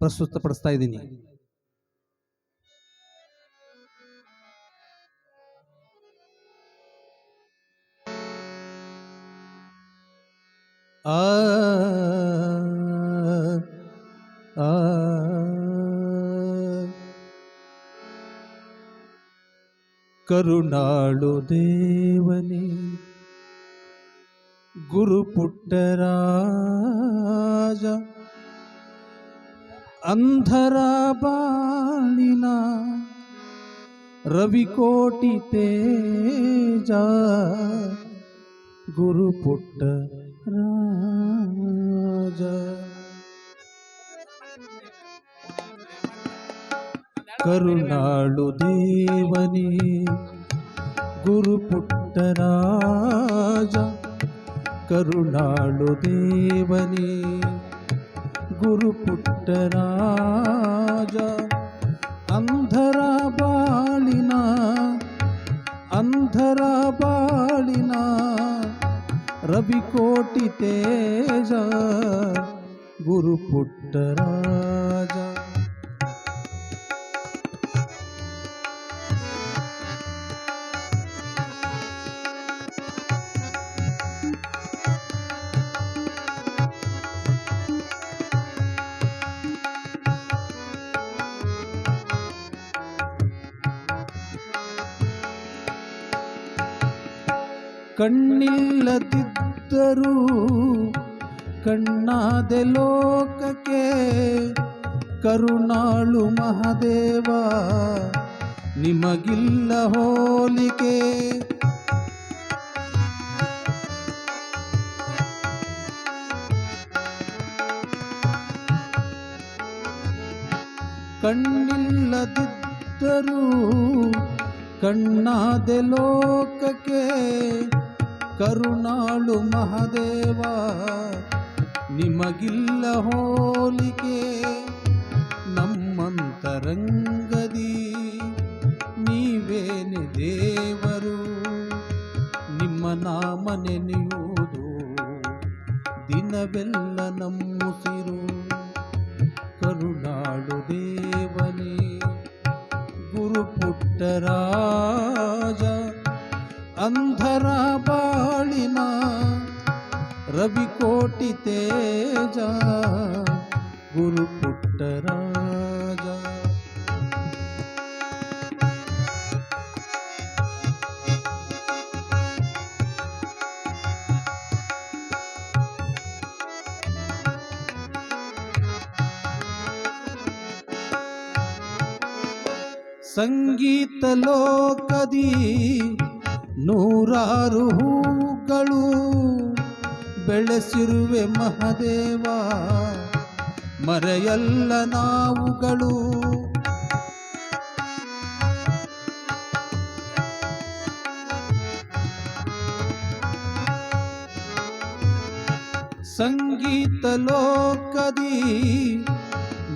ಪ್ರಸ್ತುತಪಡಿಸ್ತಾ ಇದ್ದೀನಿ ಆ ದೇವನೇ ಗುರು ಪುಟ್ಟರಾಜ ಅಂಧರ ಬಾಳಿನ ರವಿಕೋಟಿ ತೇಜ ಗುರು ಪುಟ್ಟ ರಾಜ. ಕರುಣಾಳು ದೇವನೇ ಗುರು ಪುಟ್ಟರಾಜ ಕರುಣಾಳು ದೇವನೇ. ಗುರು ಪುಟ್ಟರಾಜ ಅಂಧರ ಬಾಳಿನ ಅಂಧರ ಬಾಳಿನ ರವಿಕೋಟಿ ತೇಜ ಗುರು ಕಣ್ಣಿಲ್ಲದಿದ್ದರೂ ಕಣ್ಣಾದೆ ಲೋಕಕ್ಕೆ ಕರುಣಾಳು ಮಹದೇವ ನಿಮಗಿಲ್ಲ ಹೋಲಿಕೆ. ಕಣ್ಣಿಲ್ಲದಿದ್ದರೂ ಕಣ್ಣಾದೆ ಲೋಕಕ್ಕೆ ಕರುಣಾಳು ಮಹಾದೇವ, ನಿಮಗಿಲ್ಲ ಹೋಲಿಕೆ, ನಮ್ಮಂತರಂಗದಿ, ನೀವೇನೆ ದೇವರು, ನಿಮ್ಮ ನಾಮ ನೆನೆಯುವುದು, ದಿನವೆಲ್ಲ ನಮ್ಮುಸಿರು, ಕರುಣಾಳು ದೇವನೇ. ಪುಟ್ಟರಾಜ ಅಂಧರ ಬಾಳಿನ ರವಿಕೋಟಿ ತೇಜ ಗುರು ಸಂಗೀತ ಲೋಕದಿ ನೂರಾರು ಹೂಗಳು ಬೆಳೆಸಿರುವೆ ಮಹದೇವ. ಮರೆಯಲ್ಲ ನಾವುಗಳು. ಸಂಗೀತ ಲೋಕದಿ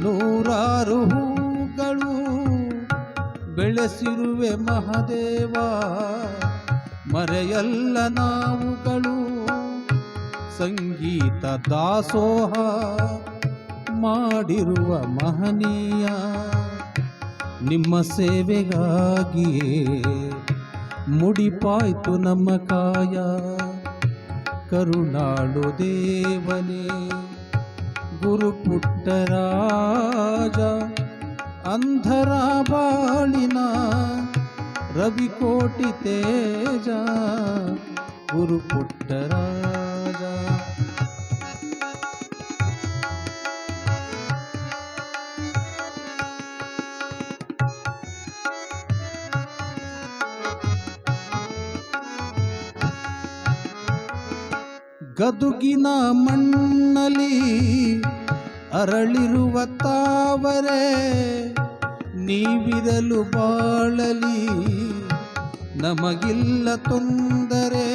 ನೂರಾರು ಹೂಗಳು ಬೆಳೆಸಿರುವೆ ಮಹದೇವ, ಮರೆಯಲ್ಲ ನಾವುಗಳು. ಸಂಗೀತ ದಾಸೋಹ ಮಾಡಿರುವ ಮಹನೀಯ, ನಿಮ್ಮ ಸೇವೆಗಾಗಿಯೇ ಮುಡಿಪಾಯ್ತು ನಮ್ಮ ಕಾಯ. ಕರುಣಾಳು ದೇವನೇ ಗುರು ಪುಟ್ಟರಾಜ ಅಂಧರ ಬಾಳಿನ ರವಿಕೋಟಿ ತೇಜ ಗುರು ಪುಟ್ಟರ ಗದುಗಿನ ಮಣ್ಣಲಿ ಅರಳಿರುವ ತಾವರೆ ನೀವಿರಲು ಬಾಳಲಿ ನಮಗಿಲ್ಲ ತೊಂದರೆ.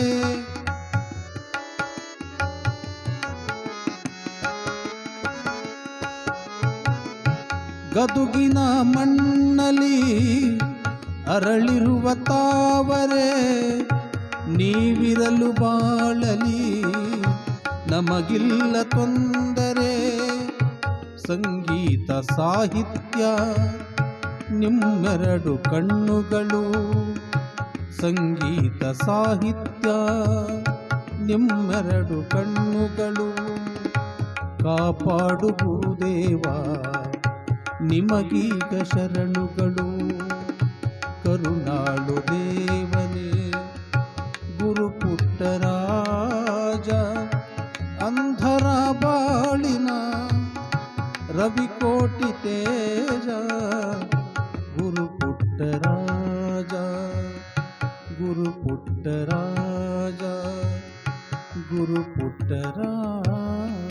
ಗದುಗಿನ ಮಣ್ಣಲಿ ಅರಳಿರುವ ತಾವರೆ ನೀವಿರಲು ಬಾಳಲಿ ನಮಗಿಲ್ಲ ತೊಂದರೆ. ಸಂಗೀತ ಸಾಹಿತ್ಯ, ನಿಮ್ಮೆರಡು ಕಣ್ಣುಗಳು. ಸಂಗೀತ ಸಾಹಿತ್ಯ, ನಿಮ್ಮೆರಡು ಕಣ್ಣುಗಳು. ಕಾಪಾಡು ಗುರುದೇವ, ನಿಮಗೀಗ ಶರಣುಗಳು. ಕರುಣಾಳು ದೇವನೇ ಗುರು ಪುಟ್ಟರಾಜ ಅಂಧರ ಬಾಳಿನ ರವಿಕೋಟಿ ತೇಜ ಗುರು ಪುಟ್ಟರಾಜ ಗುರು ಪುಟ್ಟರಾಜ ಗುರು ಪುಟ್ಟರಾಜ